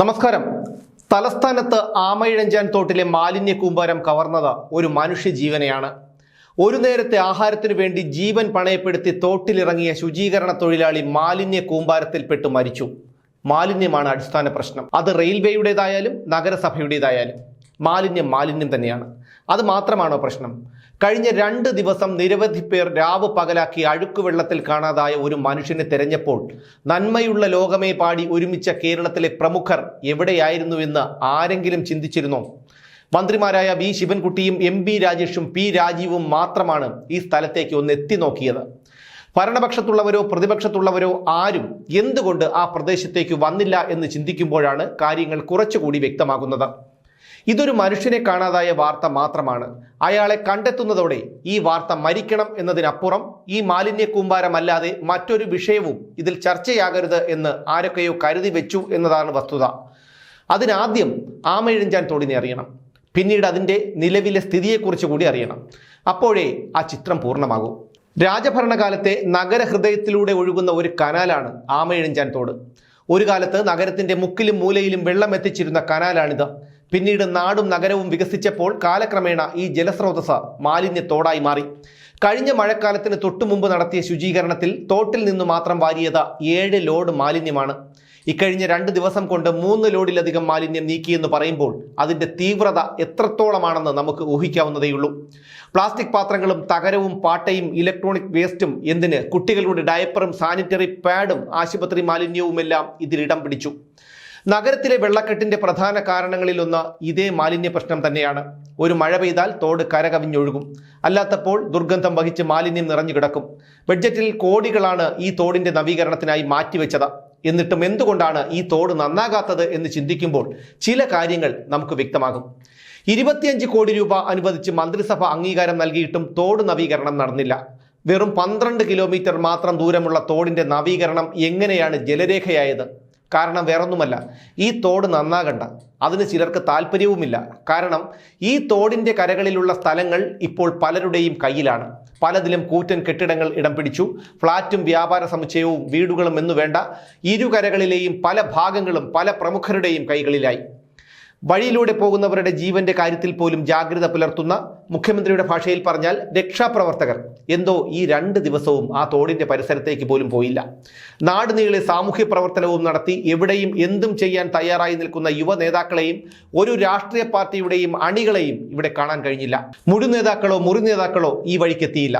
നമസ്കാരം. തലസ്ഥാനത്ത് ആമയിഴഞ്ചാൻ തോട്ടിലെ മാലിന്യ കൂമ്പാരം കവർന്നത് ഒരു മനുഷ്യജീവനെയാണ്. ഒരു നേരത്തെ ആഹാരത്തിനു വേണ്ടി ജീവൻ പണയപ്പെടുത്തി തോട്ടിലിറങ്ങിയ ശുചീകരണ തൊഴിലാളി മാലിന്യ കൂമ്പാരത്തിൽപ്പെട്ട് മരിച്ചു. മാലിന്യമാണ് അടിസ്ഥാന പ്രശ്നം. അത് റെയിൽവേയുടേതായാലും നഗരസഭയുടേതായാലും. മാലിന്യം മാലിന്യം തന്നെയാണ്. അത് മാത്രമാണോ പ്രശ്നം? കഴിഞ്ഞ രണ്ട് ദിവസം നിരവധി പേർ രാവ് പകലാക്കി അഴുക്കുവെള്ളത്തിൽ കാണാതായ ഒരു മനുഷ്യനെ തെരഞ്ഞപ്പോൾ നന്മയുള്ള ലോകമേ പാടി ഒരുമിച്ച കേരളത്തിലെ പ്രമുഖർ എവിടെയായിരുന്നുവെന്ന് ആരെങ്കിലും ചിന്തിച്ചിരുന്നോ? മന്ത്രിമാരായ വി ശിവൻകുട്ടിയും എം ബി രാജേഷും പി രാജീവും മാത്രമാണ് ഈ സ്ഥലത്തേക്ക് ഒന്ന് എത്തി നോക്കിയത്. ഭരണപക്ഷത്തുള്ളവരോ പ്രതിപക്ഷത്തുള്ളവരോ ആരും എന്തുകൊണ്ട് ആ പ്രദേശത്തേക്ക് വന്നില്ല എന്ന് ചിന്തിക്കുമ്പോഴാണ് കാര്യങ്ങൾ കുറച്ചുകൂടി വ്യക്തമാകുന്നത്. ഇതൊരു മനുഷ്യനെ കാണാതായ വാർത്ത മാത്രമാണ്. അയാളെ കണ്ടെത്തുന്നതോടെ ഈ വാർത്ത മരിക്കണം എന്നതിനപ്പുറം ഈ മാലിന്യ കൂമ്പാരമല്ലാതെ മറ്റൊരു വിഷയവും ഇതിൽ ചർച്ചയാകരുത് എന്ന് ആരൊക്കെയോ കരുതി വെച്ചു എന്നതാണ് വസ്തുത. അതിനാദ്യം ആമയിഴഞ്ചാൻ തോടിനെ അറിയണം. പിന്നീട് അതിന്റെ നിലവിലെ സ്ഥിതിയെക്കുറിച്ച് കൂടി അറിയണം. അപ്പോഴേ ആ ചിത്രം പൂർണമാകൂ. രാജഭരണകാലത്തെ നഗരഹൃദയത്തിലൂടെ ഒഴുകുന്ന ഒരു കനാലാണ് ആമയിഴഞ്ചാൻ തോട്. ഒരു കാലത്ത് നഗരത്തിന്റെ മുക്കിലും മൂലയിലും വെള്ളം എത്തിച്ചിരുന്ന കനാലാണിത്. പിന്നീട് നാടും നഗരവും വികസിച്ചപ്പോൾ കാലക്രമേണ ഈ ജലസ്രോതസ് മാലിന്യ തോടായി മാറി. കഴിഞ്ഞ മഴക്കാലത്തിന് തൊട്ടു മുമ്പ് നടത്തിയ ശുചീകരണത്തിൽ തോട്ടിൽ നിന്ന് മാത്രം വാരിയത് ഏഴ് ലോഡ് മാലിന്യമാണ്. ഇക്കഴിഞ്ഞ രണ്ട് ദിവസം കൊണ്ട് മൂന്ന് ലോഡിലധികം മാലിന്യം നീക്കിയെന്ന് പറയുമ്പോൾ അതിന്റെ തീവ്രത എത്രത്തോളമാണെന്ന് നമുക്ക് ഊഹിക്കാവുന്നതേയുള്ളൂ. പ്ലാസ്റ്റിക് പാത്രങ്ങളും തകരവും പാട്ടയും ഇലക്ട്രോണിക് വേസ്റ്റും എന്തിന് കുട്ടികളുടെ ഡയപ്പറും സാനിറ്ററി പാഡും ആശുപത്രി മാലിന്യവുമെല്ലാം ഇതിലിടം പിടിച്ചു. നഗരത്തിലെ വെള്ളക്കെട്ടിന്റെ പ്രധാന കാരണങ്ങളിലൊന്ന് ഇതേ മാലിന്യ പ്രശ്നം തന്നെയാണ്. ഒരു മഴ പെയ്താൽ തോട് കരകവിഞ്ഞൊഴുകും. അല്ലാത്തപ്പോൾ ദുർഗന്ധം വഹിച്ച് മാലിന്യം നിറഞ്ഞു കിടക്കും. ബഡ്ജറ്റിൽ കോടികളാണ് ഈ തോടിന്റെ നവീകരണത്തിനായി മാറ്റിവെച്ചത്. എന്നിട്ടും എന്തുകൊണ്ടാണ് ഈ തോട് നന്നാകാത്തത് എന്ന് ചിന്തിക്കുമ്പോൾ ചില കാര്യങ്ങൾ നമുക്ക് വ്യക്തമാകും. ഇരുപത്തിയഞ്ച് കോടി രൂപ അനുവദിച്ച് മന്ത്രിസഭ അംഗീകാരം നൽകിയിട്ടും തോട് നവീകരണം നടന്നില്ല. വെറും പന്ത്രണ്ട് കിലോമീറ്റർ മാത്രം ദൂരമുള്ള തോടിന്റെ നവീകരണം എങ്ങനെയാണ് ജലരേഖയായത്? കാരണം വേറൊന്നുമല്ല. ഈ തോട് നന്നാകണ്ട. അതിന് ചിലർക്ക് താല്പര്യവുമില്ല. കാരണം ഈ തോടിന്റെ കരകളിലുള്ള സ്ഥലങ്ങൾ ഇപ്പോൾ പലരുടെയും കയ്യിലാണ്. പലതിലും കൂറ്റൻ കെട്ടിടങ്ങൾ ഇടം പിടിച്ചു. ഫ്ളാറ്റും വ്യാപാര സമുച്ചയവും വീടുകളും എന്നു വേണ്ട ഇരുകരകളിലെയും പല ഭാഗങ്ങളും പല പ്രമുഖരുടെയും കൈകളിലായി. വഴിയിലൂടെ പോകുന്നവരുടെ ജീവന്റെ കാര്യത്തിൽ പോലും ജാഗ്രത പുലർത്തുന്ന മുഖ്യമന്ത്രിയുടെ ഭാഷയിൽ പറഞ്ഞാൽ രക്ഷാപ്രവർത്തകർ. എന്തോ ഈ രണ്ട് ദിവസവും ആ തോടിന്റെ പരിസരത്തേക്ക് പോലും പോയില്ല. നാട് നീളെ സാമൂഹ്യ പ്രവർത്തനവും നടത്തി എവിടെയും എന്തും ചെയ്യാൻ തയ്യാറായി നിൽക്കുന്ന യുവ നേതാക്കളെയും ഒരു രാഷ്ട്രീയ പാർട്ടിയുടെയും അണികളെയും ഇവിടെ കാണാൻ കഴിഞ്ഞില്ല. മുഴു നേതാക്കളോ മുറി നേതാക്കളോ ഈ വഴിക്കെത്തിയില്ല.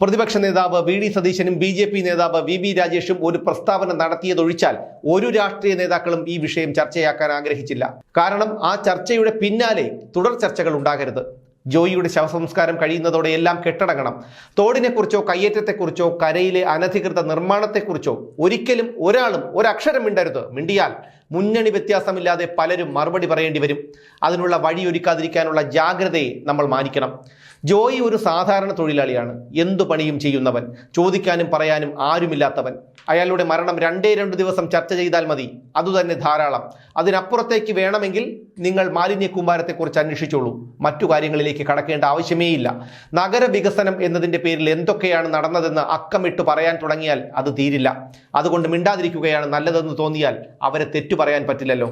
പ്രതിപക്ഷ നേതാവ് വി ഡി സതീശനും ബി ജെ പി നേതാവ് വി ബി രാജേഷും ഒരു പ്രസ്താവന നടത്തിയതൊഴിച്ചാൽ ഒരു രാഷ്ട്രീയ നേതാക്കളും ഈ വിഷയം ചർച്ചയാക്കാൻ ആഗ്രഹിച്ചില്ല. കാരണം ആ ചർച്ചയുടെ പിന്നാലെ തുടർ ചർച്ചകൾ ഉണ്ടാകരുത്. ജോയിയുടെ ശവസംസ്കാരം കഴിയുന്നതോടെ എല്ലാം കെട്ടടങ്ങണം. തോടിനെക്കുറിച്ചോ കയ്യേറ്റത്തെക്കുറിച്ചോ കരയിലെ അനധികൃത നിർമ്മാണത്തെക്കുറിച്ചോ ഒരിക്കലും ഒരാളും ഒരക്ഷരം മിണ്ടരുത്. മിണ്ടിയാൽ മുന്നണി വ്യത്യാസമില്ലാതെ പലരും മറുപടി പറയേണ്ടി വരും. അതിനുള്ള വഴിയൊരുക്കാതിരിക്കാനുള്ള ജാഗ്രതയെ നമ്മൾ മാനിക്കണം. ജോയി ഒരു സാധാരണ തൊഴിലാളിയാണ്. എന്തു പണിയും ചെയ്യുന്നവൻ? ചോദിക്കാനും പറയാനും ആരുമില്ലാത്തവൻ. അയാളുടെ മരണം രണ്ടേ രണ്ട് ദിവസം ചർച്ച ചെയ്താൽ മതി. അതുതന്നെ ധാരാളം. അതിനപ്പുറത്തേക്ക് വേണമെങ്കിൽ നിങ്ങൾ മാലിന്യ കൂമ്പാരത്തെക്കുറിച്ച് അന്വേഷിച്ചോളൂ. മറ്റു കാര്യങ്ങളിലേക്ക് കടക്കേണ്ട ആവശ്യമേയില്ല. നഗരവികസനം എന്നതിന്റെ പേരിൽ എന്തൊക്കെയാണ് നടന്നതെന്ന് അക്കമിട്ട് പറയാൻ തുടങ്ങിയാൽ അത് തീരില്ല. അതുകൊണ്ട് മിണ്ടാതിരിക്കുകയാണ് നല്ലതെന്ന് തോന്നിയാൽ അവരെ തെറ്റു പറയാൻ പറ്റില്ലല്ലോ.